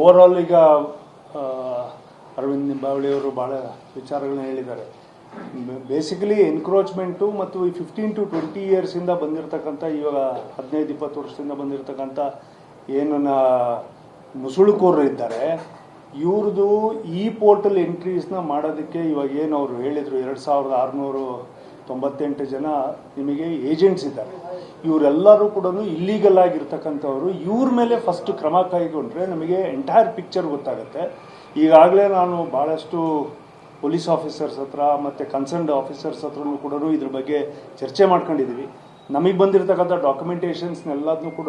Over all ಈಗ ಅರವಿಂದ್ ನಿಂಬಾವಳಿಯವರು ಭಾಳ ವಿಚಾರಗಳನ್ನ ಹೇಳಿದ್ದಾರೆ. ಬೇಸಿಕಲಿ ಎನ್ಕ್ರೋಚ್ಮೆಂಟು ಮತ್ತು ಈ ಫಿಫ್ಟೀನ್ ಟು ಟ್ವೆಂಟಿ ಇಯರ್ಸಿಂದ ಬಂದಿರತಕ್ಕಂಥ, ಇವಾಗ ಹದಿನೈದು, ಇಪ್ಪತ್ತು ವರ್ಷದಿಂದ ಬಂದಿರತಕ್ಕಂಥ ಏನನ್ನ ನುಸುಳುಕೋರರು ಇದ್ದಾರೆ. ಇವ್ರದ್ದು ಈ ಪೋರ್ಟಲ್ ಎಂಟ್ರೀಸ್ನ ಮಾಡೋದಕ್ಕೆ ಇವಾಗ ಏನು ಅವರು ಹೇಳಿದರು? ಎರಡು ಸಾವಿರದ ಆರುನೂರು ತೊಂಬತ್ತೆಂಟು ಜನ ನಿಮಗೆ ಏಜೆಂಟ್ಸ್ ಇದ್ದಾರೆ. ಇವರೆಲ್ಲರೂ ಕೂಡ ಇಲ್ಲೀಗಲ್ ಆಗಿರ್ತಕ್ಕಂಥವ್ರು. ಇವ್ರ ಮೇಲೆ ಫಸ್ಟ್ ಕ್ರಮ ಕೈಗೊಂಡ್ರೆ ನಮಗೆ ಎಂಟೈರ್ ಪಿಕ್ಚರ್ ಗೊತ್ತಾಗುತ್ತೆ. ಈಗಾಗಲೇ ನಾನು ಭಾಳಷ್ಟು ಪೊಲೀಸ್ ಆಫೀಸರ್ಸ್ ಹತ್ರ ಮತ್ತು ಕನ್ಸರ್ನ್ಡ್ ಆಫೀಸರ್ಸ್ ಹತ್ರನೂ ಕೂಡ ಇದ್ರ ಬಗ್ಗೆ ಚರ್ಚೆ ಮಾಡ್ಕೊಂಡಿದ್ದೀವಿ ನಮಗೆ ಬಂದಿರತಕ್ಕಂಥ ಡಾಕ್ಯುಮೆಂಟೇಷನ್ಸ್ನೆಲ್ಲದನ್ನು ಕೂಡ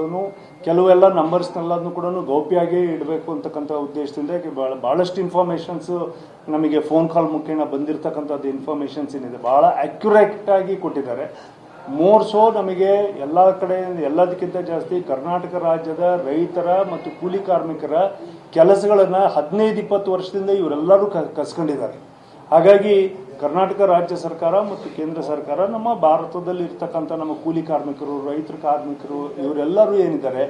ಕೆಲವೆಲ್ಲ ನಂಬರ್ಸ್ನೆಲ್ಲದನ್ನು ಕೂಡ ಗೌಪ್ಯಾಗಿ ಇಡಬೇಕು ಅಂತಕ್ಕಂಥ ಉದ್ದೇಶದಿಂದ ಭಾಳ ಭಾಳಷ್ಟು ಇನ್ಫಾರ್ಮೇಷನ್ಸು ನಮಗೆ ಫೋನ್ ಕಾಲ್ ಮುಖೇನ ಬಂದಿರತಕ್ಕಂಥದ್ದು ಇನ್ಫಾರ್ಮೇಷನ್ಸ್ ಏನಿದೆ ಭಾಳ ಆಗಿ ಕೊಟ್ಟಿದ್ದಾರೆ. ಮೋರ್ ಸೋ ನಮಗೆ ಎಲ್ಲ ಕಡೆ, ಎಲ್ಲದಕ್ಕಿಂತ ಜಾಸ್ತಿ ಕರ್ನಾಟಕ ರಾಜ್ಯದ ರೈತರ ಮತ್ತು ಕೂಲಿ ಕಾರ್ಮಿಕರ ಕೆಲಸಗಳನ್ನು ಹದಿನೈದು, ಇಪ್ಪತ್ತು ವರ್ಷದಿಂದ ಇವರೆಲ್ಲರೂ ಕಸ್ಕೊಂಡಿದ್ದಾರೆ. ಹಾಗಾಗಿ ಕರ್ನಾಟಕ ರಾಜ್ಯ ಸರ್ಕಾರ ಮತ್ತು ಕೇಂದ್ರ ಸರ್ಕಾರ ನಮ್ಮ ಭಾರತದಲ್ಲಿ ಇರ್ತಕ್ಕಂಥ ನಮ್ಮ ಕೂಲಿ ಕಾರ್ಮಿಕರು, ರೈತರ ಕಾರ್ಮಿಕರು, ಇವರೆಲ್ಲರೂ ಏನಿದ್ದಾರೆ,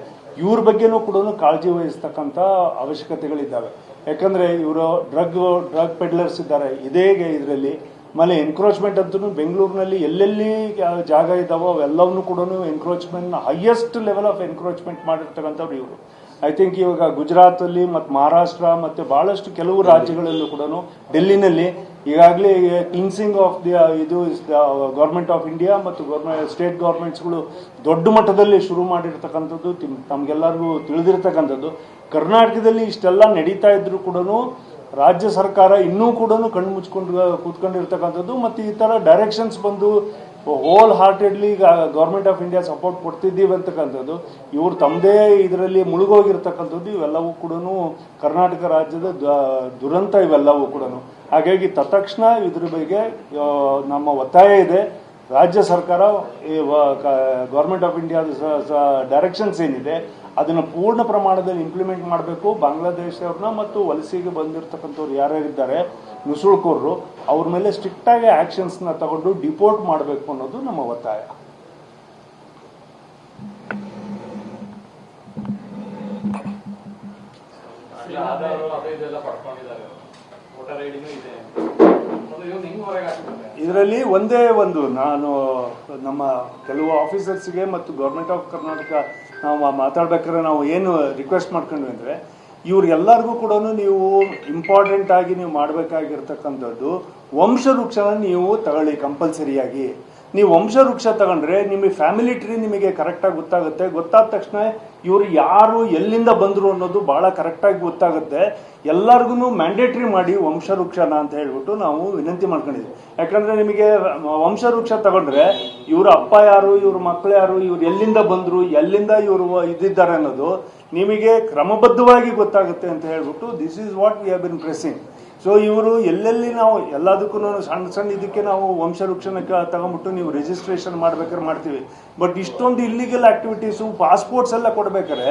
ಇವ್ರ ಬಗ್ಗೆನೂ ಕೂಡ ಕಾಳಜಿ ವಹಿಸ್ತಕ್ಕಂಥ ಅವಶ್ಯಕತೆಗಳಿದ್ದಾವೆ. ಯಾಕಂದ್ರೆ ಇವರು ಡ್ರಗ್ ಡ್ರಗ್ ಪೆಡ್ಲರ್ಸ್ ಇದ್ದಾರೆ. ಇದೇ ಇದರಲ್ಲಿ ಆಮೇಲೆ ಎನ್ಕ್ರೋಚ್ಮೆಂಟ್ ಅಂತೂ ಬೆಂಗಳೂರಿನಲ್ಲಿ ಎಲ್ಲೆಲ್ಲಿ ಜಾಗ ಇದ್ದಾವೋ ಅವೆಲ್ಲವನ್ನೂ ಕೂಡ ಎನ್ಕ್ರೋಚ್ಮೆಂಟ್ನ ಹೈಯೆಸ್ಟ್ ಲೆವೆಲ್ ಆಫ್ ಎನ್ಕ್ರೋಚ್ಮೆಂಟ್ ಮಾಡಿರ್ತಕ್ಕಂಥವ್ರು ಇವರು. ಐ ಥಿಂಕ್ ಇವಾಗ ಗುಜರಾತಲ್ಲಿ ಮತ್ತು ಮಹಾರಾಷ್ಟ್ರ ಮತ್ತು ಭಾಳಷ್ಟು ಕೆಲವು ರಾಜ್ಯಗಳಲ್ಲೂ ಕೂಡ ಡೆಲ್ಲಿನಲ್ಲಿ ಈಗಾಗಲೇ ಕ್ಲಿನ್ಸಿಂಗ್ ಆಫ್ ದಿ ಇದು ಗೌರ್ಮೆಂಟ್ ಆಫ್ ಇಂಡಿಯಾ ಮತ್ತು ಗೌರ್ಮೆಂಟ್ ಸ್ಟೇಟ್ ಗೌರ್ಮೆಂಟ್ಸ್ಗಳು ದೊಡ್ಡ ಮಟ್ಟದಲ್ಲಿ ಶುರು ಮಾಡಿರ್ತಕ್ಕಂಥದ್ದು ತಮಗೆಲ್ಲರಿಗೂ ತಮ್ಗೆಲ್ಲರಿಗೂ ತಿಳಿದಿರ್ತಕ್ಕಂಥದ್ದು. ಕರ್ನಾಟಕದಲ್ಲಿ ಇಷ್ಟೆಲ್ಲ ನಡೀತಾ ಇದ್ರು ಕೂಡ ರಾಜ್ಯ ಸರ್ಕಾರ ಇನ್ನೂ ಕೂಡ ಕಣ್ಣು ಮುಚ್ಕೊಂಡು ಕೂತ್ಕೊಂಡಿರ್ತಕ್ಕಂಥದ್ದು ಮತ್ತು ಈ ಥರ ಡೈರೆಕ್ಷನ್ಸ್ ಬಂದು wholeheartedly government of India support ಕೊಡ್ತಿದ್ದೀವಿ ಅಂತಕ್ಕಂಥದ್ದು. ಇವ್ರು ತಮ್ಮದೇ ಇದರಲ್ಲಿ ಮುಳುಗೋಗಿರ್ತಕ್ಕಂಥದ್ದು, ಇವೆಲ್ಲವೂ ಕೂಡ ಕರ್ನಾಟಕ ರಾಜ್ಯದ ದುರಂತ ಇವೆಲ್ಲವೂ ಕೂಡ ಹಾಗಾಗಿ ತತ್ಕ್ಷಣ ಇದ್ರ ಬಗ್ಗೆ ನಮ್ಮ ಒತ್ತಾಯ ಇದೆ. ರಾಜ್ಯ ಸರ್ಕಾರ ಈ ಗೌರ್ಮೆಂಟ್ ಆಫ್ ಇಂಡಿಯಾದ ಡೈರೆಕ್ಷನ್ಸ್ ಏನಿದೆ, ಅದನ್ನು ಪೂರ್ಣ ಪ್ರಮಾಣದಲ್ಲಿ ಇಂಪ್ಲಿಮೆಂಟ್ ಮಾಡಬೇಕು. ಬಾಂಗ್ಲಾದೇಶವ್ರನ್ನ ಮತ್ತು ವಲಸಿಗೆ ಬಂದಿರತಕ್ಕಂಥವ್ರು ಯಾರ್ಯಾರಿದ್ದಾರೆ ನುಸುಳ್ಕೋರು ಅವ್ರ ಮೇಲೆ ಸ್ಟ್ರಿಕ್ಟಾಗಿ ಆ್ಯಕ್ಷನ್ಸ್ನ ತಗೊಂಡು ಡಿಪೋರ್ಟ್ ಮಾಡಬೇಕು ಅನ್ನೋದು ನಮ್ಮ ಒತ್ತಾಯ. ಆಧಾರ ಅದೇ ಇದೆಲ್ಲ ಪಡ್ಕೊಂಡಿದ್ದಾರೆ. ವೋಟರ್ ಐಡಿನೂ ಇದೆ. ಇದರಲ್ಲಿ ಒಂದೇ ಒಂದು, ನಾನು ನಮ್ಮ ಕೆಲವು ಆಫೀಸರ್ಸ್ಗೆ ಮತ್ತು ಗೌರ್ಮೆಂಟ್ ಆಫ್ ಕರ್ನಾಟಕ ನಾವು ಮಾತಾಡ್ಬೇಕಾದ್ರೆ ನಾವು ಏನು ರಿಕ್ವೆಸ್ಟ್ ಮಾಡ್ಕೊಂಡ್ವಿ ಅಂದರೆ, ಇವ್ರಿಗೆಲ್ಲರಿಗೂ ಕೂಡ ನೀವು ಇಂಪಾರ್ಟೆಂಟ್ ಆಗಿ ನೀವು ಮಾಡಬೇಕಾಗಿರ್ತಕ್ಕಂಥದ್ದು ವಂಶವೃಕ್ಷನ ನೀವು ತಗೊಳ್ಳಿ ಕಂಪಲ್ಸರಿಯಾಗಿ ನೀವು ವಂಶವೃಕ್ಷ ತಗೊಂಡ್ರೆ ನಿಮಗೆ ಫ್ಯಾಮಿಲಿ ಟ್ರೀ ನಿಮಗೆ ಕರೆಕ್ಟಾಗಿ ಗೊತ್ತಾಗುತ್ತೆ. ಗೊತ್ತಾದ ತಕ್ಷಣ ಇವರು ಯಾರು ಎಲ್ಲಿಂದ ಬಂದರು ಅನ್ನೋದು ಭಾಳ ಕರೆಕ್ಟಾಗಿ ಗೊತ್ತಾಗುತ್ತೆ. ಎಲ್ಲರಿಗೂ ಮ್ಯಾಂಡೇಟ್ರಿ ಮಾಡಿ ವಂಶವೃಕ್ಷನ ಅಂತ ಹೇಳ್ಬಿಟ್ಟು ನಾವು ವಿನಂತಿ ಮಾಡ್ಕೊಂಡಿದ್ವಿ ಯಾಕಂದ್ರೆ ನಿಮಗೆ ವಂಶವೃಕ್ಷ ತಗೊಂಡ್ರೆ ಇವ್ರ ಅಪ್ಪ ಯಾರು, ಇವ್ರ ಮಕ್ಕಳು ಯಾರು, ಇವ್ರು ಎಲ್ಲಿಂದ ಬಂದರು, ಎಲ್ಲಿಂದ ಇವರು ಇದ್ದಿದ್ದಾರೆ ಅನ್ನೋದು ನಿಮಗೆ ಕ್ರಮಬದ್ಧವಾಗಿ ಗೊತ್ತಾಗುತ್ತೆ ಅಂತ ಹೇಳ್ಬಿಟ್ಟು this is what we have been pressing so ಇವರು ಎಲ್ಲೆಲ್ಲಿ ನಾವು ಎಲ್ಲದಕ್ಕೂ ಸಣ್ಣ ಸಣ್ಣ ಇದಕ್ಕೆ ನಾವು ವಂಶವೃಕ್ಷನ ಕ- ತಗೊಂಬಿಟ್ಟು ನೀವು ರಿಜಿಸ್ಟ್ರೇಷನ್ ಮಾಡ್ಬೇಕಾದ್ರೆ ಮಾಡ್ತೀವಿ. ಬಟ್ ಇಷ್ಟೊಂದು ಇಲ್ಲಿಗಲ್ ಆಕ್ಟಿವಿಟೀಸು ಪಾಸ್ಪೋರ್ಟ್ಸ್ ಎಲ್ಲ ಕೊಡ್ಬೇಕಾದ್ರೆ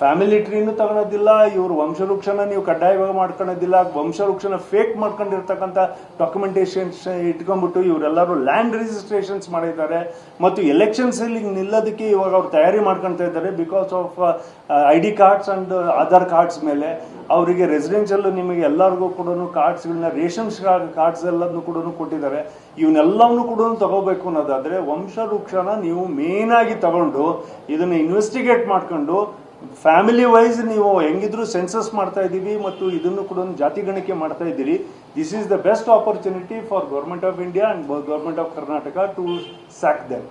ಫ್ಯಾಮಿಲಿ ಟ್ರೀನು ತಗೊಳೋದಿಲ್ಲ, ಇವರು ವಂಶವೃಕ್ಷನ ನೀವು ಕಡ್ಡಾಯವಾಗಿ ಮಾಡ್ಕೊಳೋದಿಲ್ಲ, ವಂಶವೃಕ್ಷನ ಫೇಕ್ ಮಾಡ್ಕೊಂಡಿರ್ತಕ್ಕಂಥ ಡಾಕ್ಯುಮೆಂಟೇಷನ್ಸ್ ಇಟ್ಕೊಂಡ್ಬಿಟ್ಟು ಇವರೆಲ್ಲರೂ ಲ್ಯಾಂಡ್ ರಿಜಿಸ್ಟ್ರೇಷನ್ಸ್ ಮಾಡಿದ್ದಾರೆ. ಮತ್ತು ಎಲೆಕ್ಷನ್ಸ್ ಅಲ್ಲಿ ನಿಲ್ಲೋದಕ್ಕೆ ಇವಾಗ ಅವ್ರು ತಯಾರಿ ಮಾಡ್ಕೊಳ್ತಾ ಇದ್ದಾರೆ because of I D cards and Aadhaar cards ಮೇಲೆ. ಅವರಿಗೆ ರೆಸಿಡೆನ್ಷಿಯಲ್ ನಿಮಗೆ ಎಲ್ಲರಿಗೂ ಕೂಡ ಕಾರ್ಡ್ಸ್ಗಳನ್ನ ರೇಷನ್ಸ್ ಕಾರ್ಡ್ಸ್ ಎಲ್ಲದನ್ನು ಕೂಡ ಕೊಟ್ಟಿದ್ದಾರೆ. ಇವನ್ನೆಲ್ಲವನ್ನು ಕೂಡ ತಗೋಬೇಕು ಅನ್ನೋದಾದ್ರೆ ವಂಶವೃಕ್ಷನ ನೀವು ಮೇನ್ ಆಗಿ ತಗೊಂಡು ಇದನ್ನ ಇನ್ವೆಸ್ಟಿಗೇಟ್ ಮಾಡ್ಕೊಂಡು ಫ್ಯಾಮಿಲಿ ವೈಸ್ ನೀವು ಹೆಂಗಿದ್ರು ಸೆನ್ಸಸ್ ಮಾಡ್ತಾ ಇದ್ದೀವಿ ಮತ್ತು ಇದನ್ನು ಕೂಡ ಜಾತಿ ಗಣಿಕೆ ಮಾಡ್ತಾ ಇದ್ದೀರಿ. This is the best opportunity for government of India and government of Karnataka to sack them